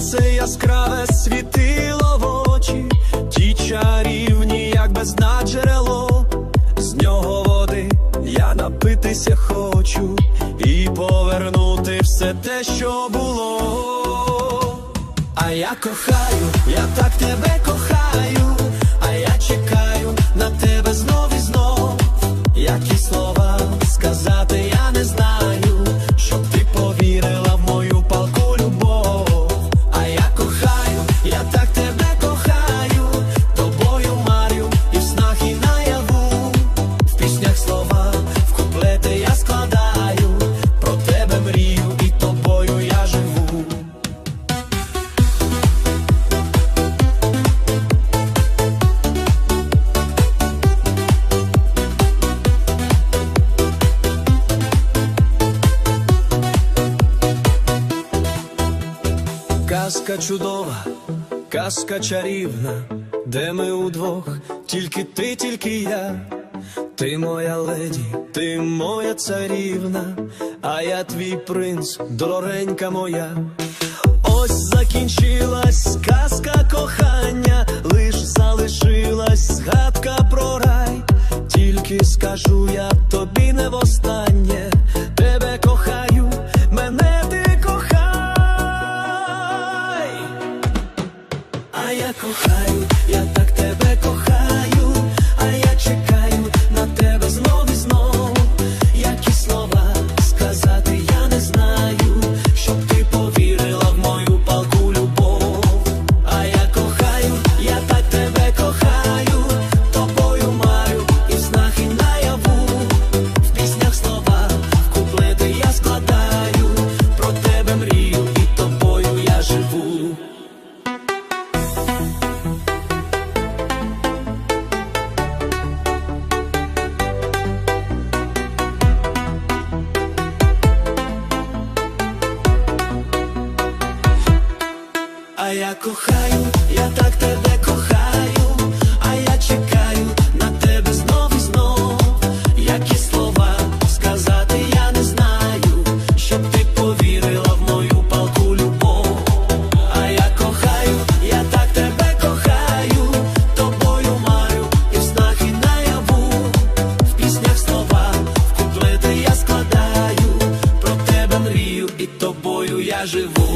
сонце яскраве світило в очі, ті чарівні, як бездна джерело, з нього води я напитися хочу і повернути все те, що було. А я кохаю, я так тебе кохаю, а я чекаю Казка чудова, казка чарівна, де ми удвох, тільки ти, тільки я. Ти моя леді, ти моя царівна, а я твій принц, дорогенька моя. Ось закінчилась казка кохання, лиш залишилась я кохаю, я так тебе кохаю, А я кохаю, я так тебе кохаю, а я чекаю на тебе знов і знов, які слова сказати я не знаю, щоб ти повірила в мою палку любов. А я кохаю, я так тебе кохаю, тобою маю і в снах, і наяву, в піснях слова, в куплети я складаю, про тебе мрію і тобою я живу.